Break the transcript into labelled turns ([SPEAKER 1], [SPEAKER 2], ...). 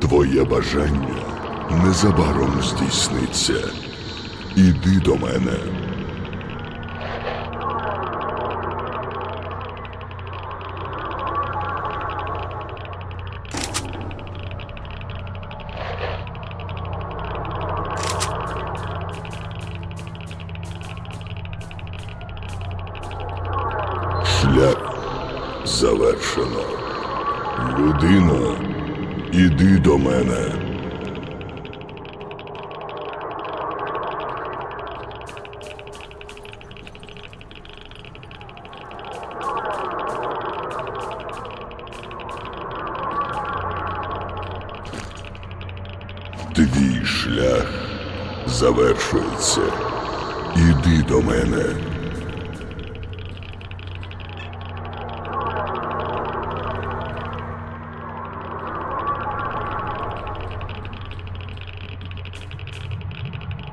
[SPEAKER 1] Твоє бажання незабаром здійсниться. Іди до мене. Шлях завершено. Людино, іди до мене. Твій шлях завершується. Іди до мене.